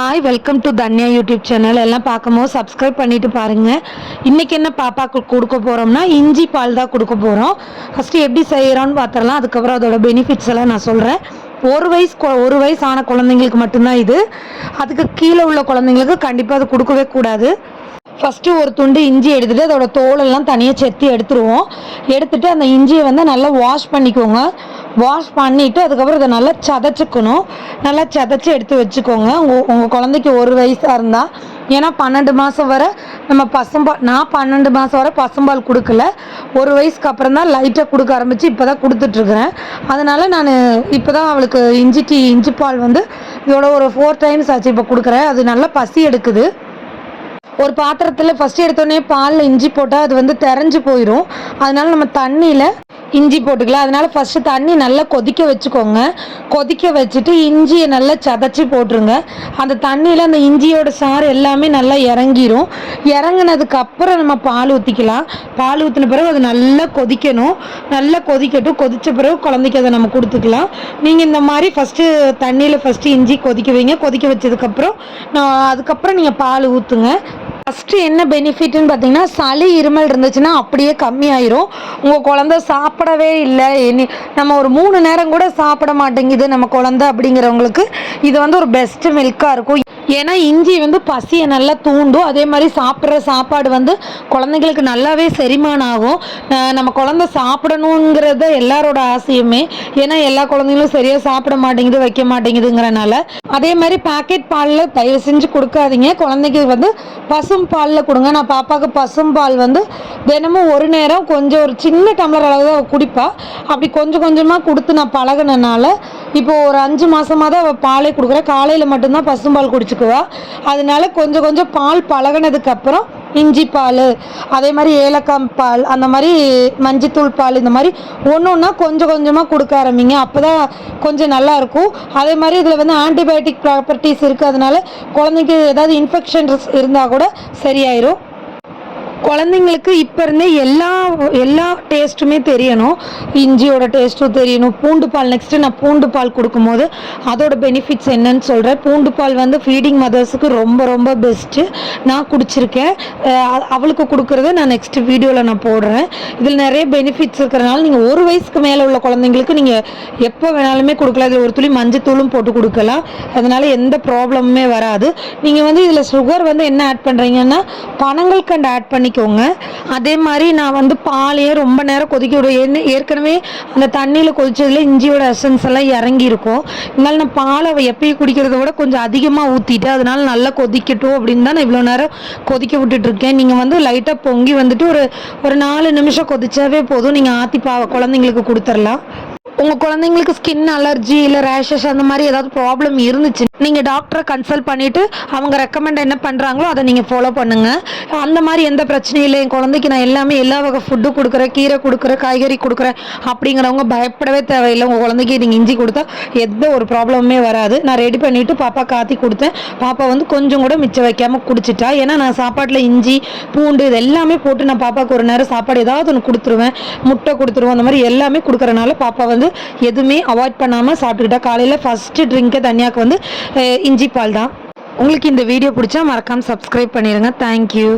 Hi welcome to Dhanya YouTube channel எல்லாம் பார்க்கும்போது subscribe பண்ணிவிட்டு பாருங்கள் இன்றைக்கி என்ன பாப்பாக்கு கொடுக்க போகிறோம்னா இஞ்சி பால் தான் கொடுக்க போகிறோம் ஃபஸ்ட்டு எப்படி செய்கிறோன்னு பார்த்துடலாம். அதுக்கப்புறம் அதோட பெனிஃபிட்ஸ் எல்லாம் நான் சொல்கிறேன் ஒரு வயசு ஒரு வயசு ஆன குழந்தைங்களுக்கு மட்டும்தான் இது. அதுக்கு கீழே உள்ள குழந்தைங்களுக்கு கண்டிப்பாக அது கொடுக்கவே கூடாது. ஃபஸ்ட்டு ஒரு துண்டு இஞ்சி எடுத்துகிட்டு அதோட தோலெல்லாம் தனியாக செத்தி எடுத்துருவோம். எடுத்துகிட்டு அந்த இஞ்சியை வந்து நல்லா வாஷ் பண்ணிக்கோங்க. வாஷ் பண்ணிவிட்டு அதுக்கப்புறம் இதை நல்லா சதைச்சிக்கணும். நல்லா சதைச்சி எடுத்து வச்சுக்கோங்க. உங்கள் உங்கள் குழந்தைக்கு ஒரு வயசாக இருந்தால் ஏன்னா பன்னெண்டு மாதம் வரை நம்ம பசும்பால் நான் பன்னெண்டு மாதம் வரை பசும்பால் கொடுக்கல. ஒரு வயசுக்கு அப்புறம் தான் லைட்டாக கொடுக்க ஆரம்பித்து இப்போ தான் கொடுத்துட்ருக்குறேன். அதனால் நான் இப்போ தான் அவளுக்கு இஞ்சி டீ இஞ்சி பால் வந்து இதோட ஒரு ஃபோர் டைம்ஸ் ஆச்சு இப்போ கொடுக்குறேன். அது நல்லா பசி எடுக்குது. ஒரு பாத்திரத்தில் ஃபஸ்ட்டு எடுத்தோடனே பாலில் இஞ்சி போட்டால் அது வந்து தெரிஞ்சு போயிடும் அதனால நம்ம தண்ணியில் இஞ்சி போட்டுக்கலாம். அதனால் ஃபஸ்ட்டு தண்ணி நல்லா கொதிக்க வச்சுக்கோங்க. கொதிக்க வச்சுட்டு இஞ்சியை நல்லா சதைச்சி போட்டுருங்க. அந்த தண்ணியில் அந்த இஞ்சியோட சாறு எல்லாமே நல்லா இறங்கிரும். இறங்கினதுக்கப்புறம் நம்ம பால் ஊற்றிக்கலாம் பால் ஊற்றின பிறகு அது நல்லா கொதிக்கணும். நல்லா கொதிக்கட்டும். கொதித்த பிறகு குழந்தைக்கு அதை நம்ம கொடுத்துக்கலாம். நீங்கள் இந்த மாதிரி ஃபஸ்ட்டு தண்ணியில் ஃபஸ்ட்டு இஞ்சி கொதிக்க வைங்க. கொதிக்க வச்சதுக்கப்புறம் நான் அதுக்கப்புறம் நீங்கள் பால் ஊற்றுங்க ஃபஸ்ட்டு என்ன பெனிஃபிட்னு பார்த்தீங்கன்னா சளி இருமல் இருந்துச்சுன்னா அப்படியே கம்மியாயிரும். உங்கள் குழந்த சாப்பிடவே இல்லை. இனி நம்ம ஒரு மூணு நேரம் கூட சாப்பிட மாட்டேங்குது நம்ம குழந்த அப்படிங்கிறவங்களுக்கு. இது வந்து ஒரு பெஸ்ட் மில்காக இருக்கும். ஏன்னா இஞ்சி வந்து பசியை நல்லா தூண்டும். அதே மாதிரி சாப்பிட்ற சாப்பாடு வந்து குழந்தைங்களுக்கு நல்லாவே செரிமானம் ஆகும் நம்ம குழந்த சாப்பிடணுங்கிறத எல்லாரோட ஆசையுமே. ஏன்னா எல்லா குழந்தைங்களும் சரியாக சாப்பிட மாட்டேங்குது வைக்க மாட்டேங்குதுங்கிறனால. அதே மாதிரி பாக்கெட் பாலில் தயவு செஞ்சு கொடுக்காதீங்க. குழந்தைக்கு வந்து பசும் பாலில் கொடுங்க. நான் பாப்பாவுக்கு பசும் பால் வந்து தினமும் ஒரு நேரம் கொஞ்சம் ஒரு சின்ன டம்ளர் அளவு தான் குடிப்பா. அப்படி கொஞ்சம் கொஞ்சமாக கொடுத்து நான் பழகுனனால இப்போ ஒரு அஞ்சு மாசமாக தான் அவள் பாலே கொடுக்குற. காலையில் மட்டும்தான் பசும்பால் குடிச்சுக்குவா. அதனால கொஞ்சம் கொஞ்சம் பால் பழகினதுக்கப்புறம் இஞ்சி பால் அதே மாதிரி ஏலக்காய் பால் அந்த மாதிரி மஞ்சத்தூள் பால் இந்த மாதிரி ஒன்று ஒன்றா கொஞ்சம் கொஞ்சமாக கொடுக்க ஆரம்பிங்க. அப்போ தான் கொஞ்சம் நல்லா இருக்கும். அதே மாதிரி இதில் வந்து ஆன்டிபயோட்டிக் ப்ராப்பர்ட்டிஸ் இருக்குது அதனால குழந்தைக்கு ஏதாவது இன்ஃபெக்ஷன்ஸ் இருந்தால் கூட சரியாயிரும். குழந்தைங்களுக்கு இப்போ இருந்தே எல்லா எல்லா டேஸ்ட்டுமே தெரியணும். இஞ்சியோட டேஸ்ட்டும் தெரியணும். பூண்டு பால் நெக்ஸ்ட்டு நான் பூண்டு பால் கொடுக்கும்போது அதோட பெனிஃபிட்ஸ் என்னன்னு சொல்கிறேன் பூண்டு பால் வந்து ஃபீடிங் மதர்ஸுக்கு ரொம்ப ரொம்ப பெஸ்ட்டு நான் குடிச்சிருக்கேன். அவளுக்கு கொடுக்குறத நான் நெக்ஸ்ட் வீடியோவில் நான் போடுறேன். இதில் நிறைய பெனிஃபிட்ஸ் இருக்கிறனால நீங்கள் ஒரு வயசுக்கு மேலே உள்ள குழந்தைங்களுக்கு நீங்கள் எப்போ வேணாலுமே கொடுக்கலாம். இதில் ஒரு துளி மஞ்சத்தூளும் போட்டு கொடுக்கலாம். அதனால் எந்த ப்ராப்ளமுமே வராது. நீங்கள் வந்து இதில் சுகர் வந்து என்ன ஆட் பண்ணுறீங்கன்னா பனங்கள் கண்டு ஆட் பண்ணிக்கோங்க அதே மாதிரி நான் வந்து பாலையே ரொம்ப நேரம் கொதிக்க விடுவேன். ஏற்கனவே அந்த தண்ணியில் கொதிச்சதுல இஞ்சியோட எசன்ஸ் எல்லாம் இறங்கி இருக்கும் இருந்தாலும் நான் பாலை எப்பயும் குடிக்கிறத விட கொஞ்சம் அதிகமாக ஊற்றிட்டு அதனால நல்லா கொதிக்கட்டும் அப்படின்னு தான் நான் இவ்வளோ நேரம் கொதிக்க விட்டுட்ருக்கேன் நீங்கள் வந்து லைட்டாக பொங்கி வந்துட்டு ஒரு ஒரு நாலு நிமிஷம் கொதிச்சாவே போதும். நீங்கள் ஆற்றி பா குழந்தைங்களுக்கு கொடுத்துடலாம். உங்கள் குழந்தைங்களுக்கு ஸ்கின் அலர்ஜி இல்லை ரேஷஸ் அந்த மாதிரி ஏதாவது ப்ராப்ளம் இருந்துச்சு நீங்கள் டாக்டரை கன்சல்ட் பண்ணிவிட்டு அவங்க ரெக்கமெண்ட் என்ன பண்ணுறாங்களோ அதை நீங்கள் ஃபாலோ பண்ணுங்கள் அந்த மாதிரி எந்த பிரச்சனையும் இல்லை. என் குழந்தைக்கு நான் எல்லாமே எல்லா வகை ஃபுட்டு கொடுக்குறேன் கீரை கொடுக்குறேன் காய்கறி கொடுக்குறேன் அப்படிங்கிறவங்க பயப்படவே தேவையில்லை. உங்கள் குழந்தைக்கு நீங்கள் இஞ்சி கொடுத்தா எந்த ஒரு ப்ராப்ளமுமே வராது. நான் ரெடி பண்ணிவிட்டு பாப்பா காத்தி கொடுத்தேன். பாப்பா வந்து கொஞ்சம் கூட மிச்சம் வைக்காமல் குடிச்சிட்டா. ஏன்னா நான் சாப்பாட்டில் இஞ்சி பூண்டு இது எல்லாமே போட்டு நான் பாப்பாவுக்கு ஒரு நேரம் சாப்பாடு ஏதாவது ஒன்று கொடுத்துருவேன். முட்டை கொடுத்துருவோம் அந்த மாதிரி எல்லாமே கொடுக்குறனால பாப்பா வந்து எதுவுமே அவாய்ட் பண்ணாமல் சாப்பிட்டுக்கிட்டா காலையில் ஃபஸ்ட்டு ட்ரிங்க்கை தனியாக்கு வந்து இஞ்சி பால் தான். உங்களுக்கு இந்த வீடியோ பிடிச்சா மறக்காமல் சப்ஸ்கிரைப் பண்ணிடுங்க தேங்க்யூ